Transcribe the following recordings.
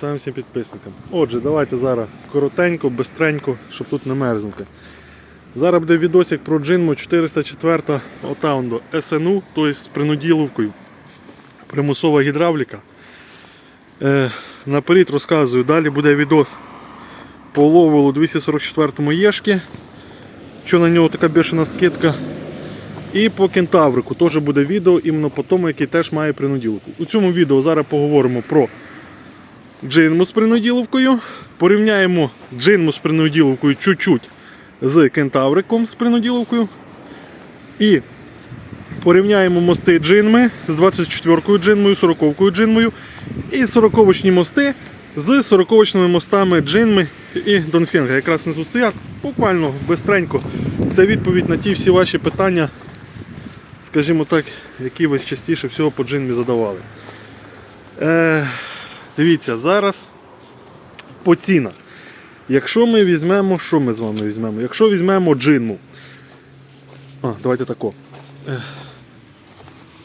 Вітаю всім підписникам. Отже, давайте зараз коротенько, бистренько, щоб тут не мерзнути. Зараз буде відосик про джинму 404 Отаунду СНУ, тобто з принуділовкою. Примусова гідравліка. Е, наперед розказую, далі буде відос по ловелу 244-му єшки, що на нього така бешена скидка. І по кентаврику теж буде відео іменно по тому, який теж має принуділку. У цьому відео зараз поговоримо про джинму з принуділовкою. Порівняємо джинму з принуділовкою чуть-чуть з кентавриком з принуділовкою. І порівняємо мости джинми з 24-кою джинмою, 40-кою джинмою і 40-очні мости з 40-очними мостами джинми і Донфенга. Якраз вони тут стоять буквально бистренько. Це відповідь на ті всі ваші питання, скажімо так, які ви частіше всього по джинмі задавали. Е, дивіться, зараз по цінах. Якщо ми візьмемо, що ми з вами візьмемо? Якщо візьмемо джинму. А, давайте тако.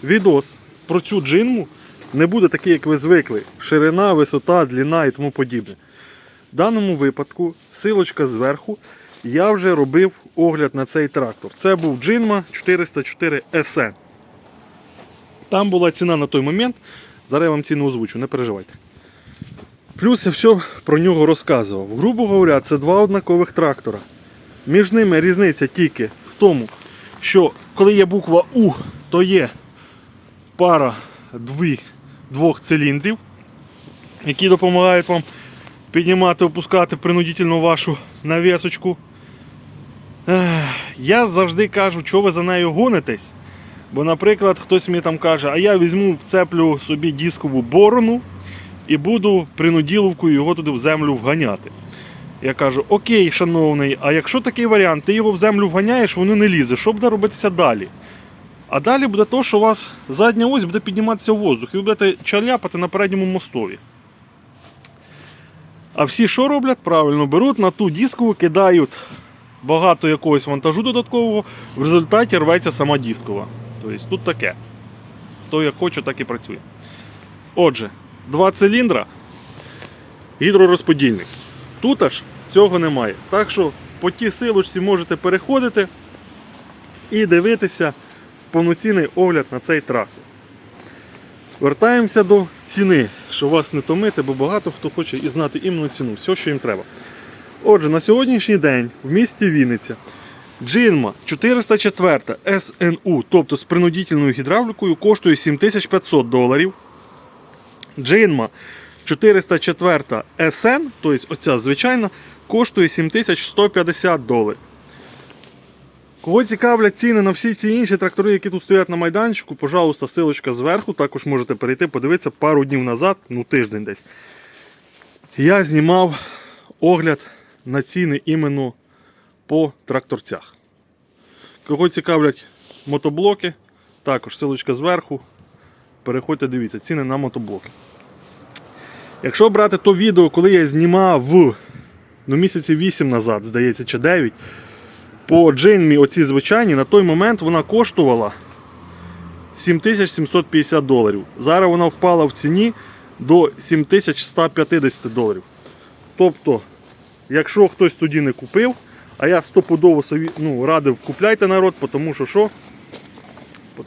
Відос про цю джинму не буде такий, як ви звикли. Ширина, висота, длина і тому подібне. В даному випадку, силочка зверху, я вже робив огляд на цей трактор. Це був джинма 404 SN. Там була ціна на той момент. Зараз я вам ціну озвучу, не переживайте. Плюс я все про нього розказував. Грубо говоря, це два однакових трактора. Між ними різниця тільки в тому, що коли є буква У, то є пара дві, двох циліндрів, які допомагають вам піднімати, опускати принудительно вашу навісочку. Я завжди кажу, що ви за нею гонитесь. Бо, наприклад, хтось мені там каже, а я візьму, вцеплю собі дискову борону і буду принуділовкою його туди в землю вганяти. Я кажу, окей, шановний, а якщо такий варіант, ти його в землю вганяєш, воно не лізе, що буде робитися далі? А далі буде то, що у вас задня ось буде підніматися в воздух, і ви будете чаляпати на передньому мостові. А всі що роблять? Правильно, беруть на ту дискову, кидають багато якогось вантажу додаткового, в результаті рветься сама дискова. Тобто тут таке. Хто як хоче, так і працює. Отже, два циліндра, гідророзподільник. Тут аж цього немає. Так що по тій силочці можете переходити і дивитися повноцінний огляд на цей трактор. Вертаємося до ціни, що вас не томити, бо багато хто хоче і знати іменно ціну, все, що їм треба. Отже, на сьогоднішній день в місті Вінниця Джинма 404 SNU, тобто з принудительною гідравлікою, коштує 7500 доларів. Джинма 404 SN, тобто оця звичайна, коштує 7150 доларів. Кого цікавлять ціни на всі ці інші трактори, які тут стоять на майданчику, пожалуйста, силочка зверху, також можете перейти, подивитися пару днів назад, ну тиждень десь. Я знімав огляд на ціни іменно по тракторцях. Кого цікавлять мотоблоки, також силочка зверху. Переходьте, дивіться, ціни на мотоблоки. Якщо брати то відео, коли я знімав ну, місяці 8 назад, здається, чи 9, по джинмі оці звичайні, на той момент вона коштувала 7750 доларів. Зараз вона впала в ціні до 7150 доларів. Тобто, якщо хтось тоді не купив, а я стопудово ну, радив, купляйте народ, тому що що?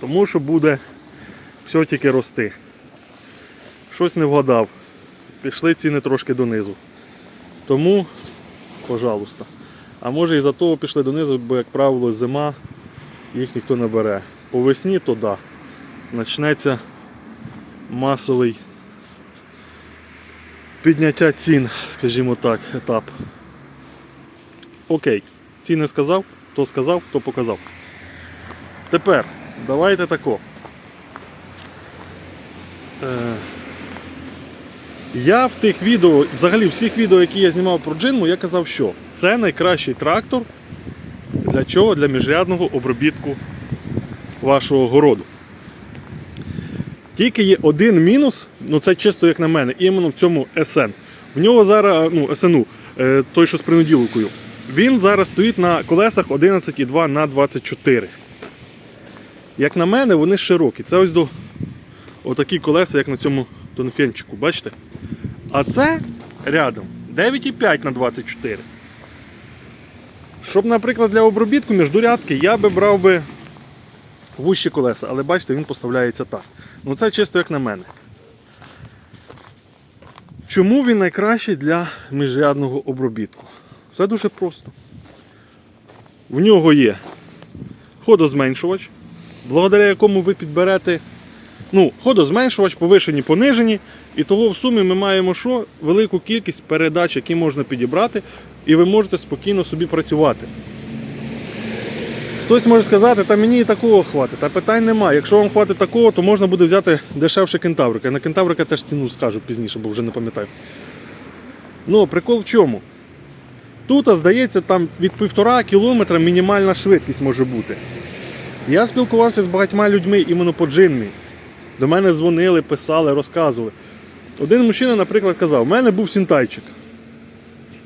Тому що буде все тільки рости. Щось не вгадав. Пішли ціни трошки донизу. Тому, пожалуйста. А може і за того пішли донизу, бо, як правило, зима, їх ніхто не бере. По весні то да. Почнеться масовий підняття цін, скажімо так, етап. Окей, ціни сказав, хто сказав, хто показав. Тепер давайте тако. Е, я в тих відео, взагалі всіх відео, які я знімав про джинму, я казав, що це найкращий трактор для чого? Для міжрядного обробітку вашого городу. Тільки є один мінус, ну це чисто як на мене, іменно в цьому СН. В нього зараз, ну, СНУ, е, той, що з принуділкою, він зараз стоїть на колесах 11,2 на 24. Як на мене, вони широкі. Це ось до отакі колеса, як на цьому тонфенчику, бачите? А це рядом 9,5 на 24. Щоб, наприклад, для обробітку міждурядки я би брав би вущі колеса, але бачите, він поставляється так. Ну це чисто як на мене. Чому він найкращий для міжрядного обробітку? Все дуже просто. В нього є ходозменшувач, благодаря якому ви підберете ну, ходозменшувач, повишені, понижені. І того в сумі ми маємо що? Велику кількість передач, які можна підібрати, і ви можете спокійно собі працювати. Хтось може сказати, та мені і такого хватить. Та питань немає. Якщо вам хватить такого, то можна буде взяти дешевше кентаврика. На кентаврика теж ціну скажу пізніше, бо вже не пам'ятаю. Ну, прикол в чому? Тут, здається, там від півтора кілометра мінімальна швидкість може бути. Я спілкувався з багатьма людьми іменно по джинмі. До мене дзвонили, писали, розказували. Один мужчина, наприклад, казав, у мене був сінтайчик.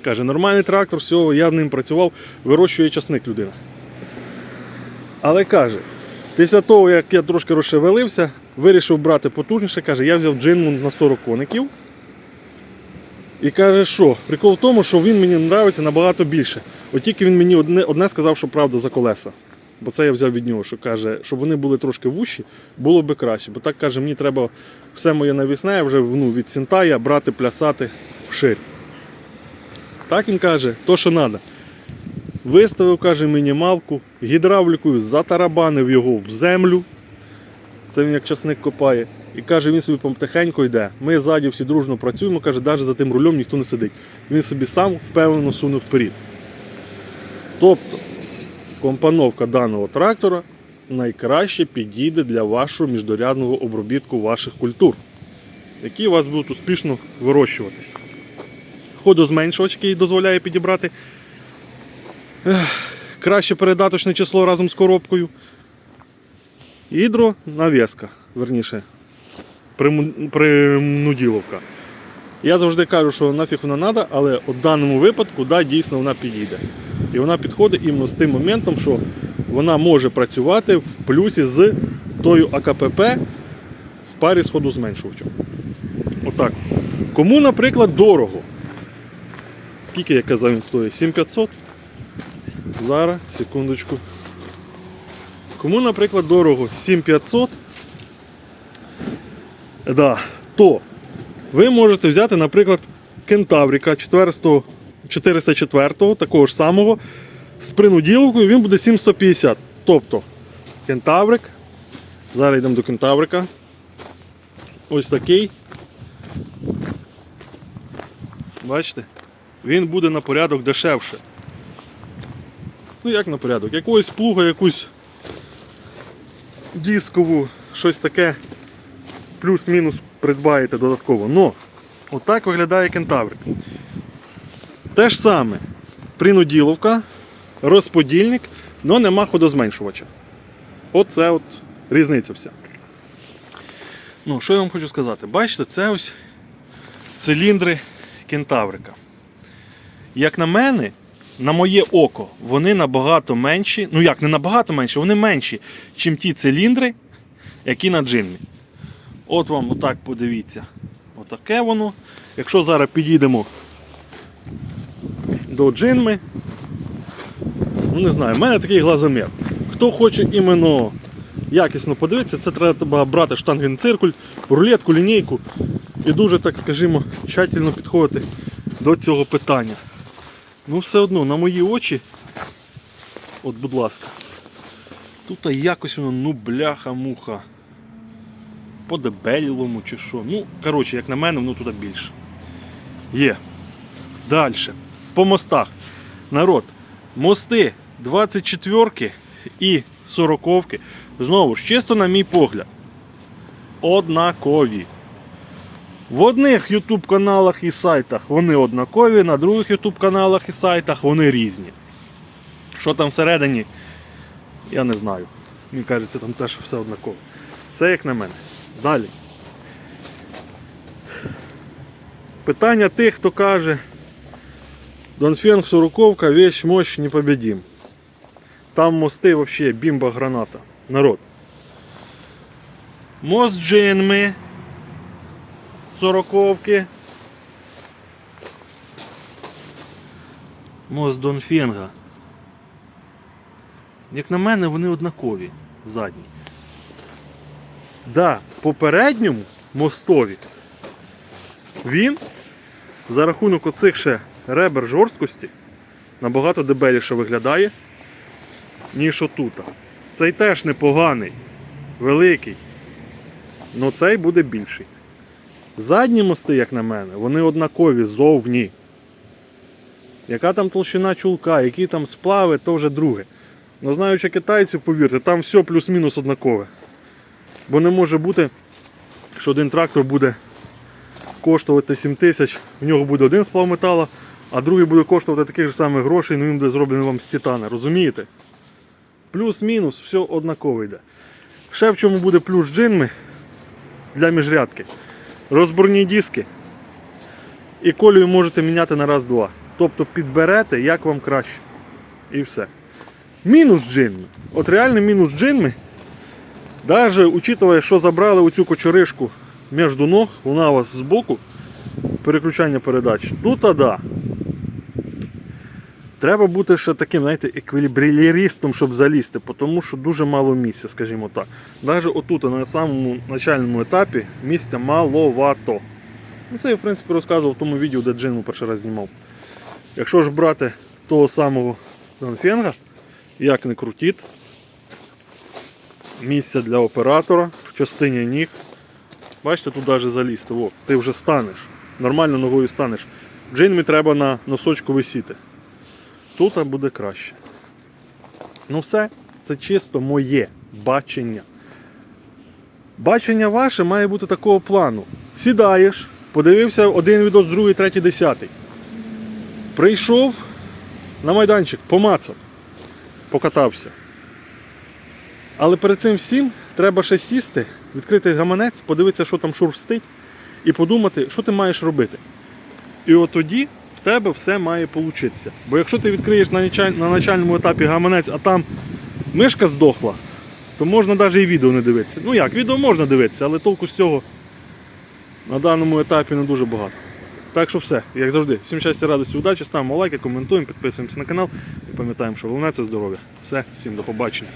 Каже, нормальний трактор, все, я ним працював, вирощує часник людина. Але каже, після того, як я трошки розшевелився, вирішив брати потужніше, каже, я взяв джинму на 40 коників. І каже, що прикол в тому, що він мені подобається набагато більше. От тільки він мені одне, одне сказав, що правда за колеса. Бо це я взяв від нього, що каже, щоб вони були трошки вущі, було би краще. Бо так каже, мені треба все моє навісне вже ну, від сінтая брати, плясати вширь. Так він каже, то що треба. Виставив, каже, мінімалку, гідравлікою затарабанив його в землю. Це він як часник копає. І каже, він собі потихеньку йде. Ми ззаді всі дружно працюємо, каже, навіть за тим рулем ніхто не сидить. Він собі сам впевнено суне вперед. Тобто, компоновка даного трактора найкраще підійде для вашого міждорядного обробітку ваших культур, які у вас будуть успішно вирощуватися. Ходозменшувач, який дозволяє підібрати краще передаточне число разом з коробкою. Гідронав'язка, верніше, примнуділовка. Я завжди кажу, що нафіг вона треба, але у даному випадку да, дійсно вона підійде. І вона підходить іменно з тим моментом, що вона може працювати в плюсі з тою АКПП в парі з ходозменшувачем. Отак. Кому, наприклад, дорого. Скільки я казав, він стоїть? 7500? Зараз, секундочку. Кому, наприклад, дорого 7500, да, то ви можете взяти, наприклад, кентаврика 400 404, такого ж самого, з принуділовкою він буде 7150. Тобто кентаврик. Зараз йдемо до кентаврика. Ось такий. Бачите? Він буде на порядок дешевше. Ну як на порядок? Якогось плуга, якусь дискову, щось таке, плюс-мінус придбаєте додатково. Но отак виглядає кентаврик. Те ж саме, принуділовка, розподільник, але нема ходозменшувача. Оце от різниця вся. Ну, що я вам хочу сказати? Бачите, це ось циліндри кентаврика. Як на мене, на моє око, вони набагато менші. Ну як, не набагато менші, вони менші, ніж ті циліндри, які на джинмі. От вам отак подивіться. Отаке воно. Якщо зараз підійдемо до джинми, ну не знаю, в мене такий глазомір. Хто хоче іменно якісно подивитися, це треба брати штангенциркуль, рулетку, лінійку і дуже, так скажімо, тщательно підходити до цього питання. Ну, все одно, на мої очі, от, будь ласка, тут якось воно, ну, бляха-муха. По дебелілому чи що. Ну, коротше, як на мене, воно туди більше. Є. Далі. По мостах. Народ, мости 24 і 40 знову ж, чисто на мій погляд, однакові. В одних YouTube каналах і сайтах вони однакові, на других YouTube каналах і сайтах вони різні. Що там всередині, я не знаю. Мені кажеться, там теж все однаково. Це як на мене. Далі. Питання тих, хто каже, Донфенг, Суруковка, вещь, мощь, непобедим. Там мости вообще бімба граната. Народ. Мост Джинми. Сороковки. Мост Донфенга. Як на мене, вони однакові задні. Да, попередньому мостові він за рахунок оцих ще ребер жорсткості набагато дебеліше виглядає, ніж отута. Цей теж непоганий, великий. але цей буде більший. Задні мости, як на мене, вони однакові зовні. Яка там толщина чулка, які там сплави, то вже друге. Но знаючи китайців, повірте, там все плюс-мінус однакове. Бо не може бути, що один трактор буде коштувати 7 тисяч, в нього буде один сплав металу, а другий буде коштувати таких же самих грошей, ну він буде зроблений вам з титана, розумієте? Плюс-мінус, все однаково йде. Ще в чому буде плюс джинми для міжрядки. Розборні диски. І колію можете міняти на раз-два. Тобто підберете, як вам краще. І все. Мінус джинми. От реальний мінус джинми. Навіть учитывая, що забрали оцю кочеришку між ног, вона у вас збоку, переключання передач. Тут а да. Треба бути ще таким, знаєте, еквілібрієристом, щоб залізти, тому що дуже мало місця, скажімо так. Навіть отут, на самому начальному етапі, місця маловато. Ну, це я в принципі розказував в тому відео, де джин перший раз знімав. Якщо ж брати того самого Донфенга, як не крутіть, місця для оператора в частині ніг. Бачите, тут навіть залізти. О, ти вже станеш. Нормально ногою станеш. Джинмі треба на носочку висіти. Тут буде краще. Ну все, це чисто моє бачення. Бачення ваше має бути такого плану. Сідаєш, подивився один відос, другий, третій, десятий. Прийшов на майданчик, помацав, покатався. Але перед цим всім треба ще сісти, відкрити гаманець, подивитися, що там шурстить, і подумати, що ти маєш робити. І от тоді в тебе все має получитися. Бо якщо ти відкриєш на начальному етапі гаманець, а там мишка здохла, то можна навіть і відео не дивитися. Ну як, відео можна дивитися, але толку з цього на даному етапі не дуже багато. Так що все, як завжди, всім щастя, радості, удачі, ставимо лайки, коментуємо, підписуємося на канал і пам'ятаємо, що головне це здоров'я. Все, всім до побачення.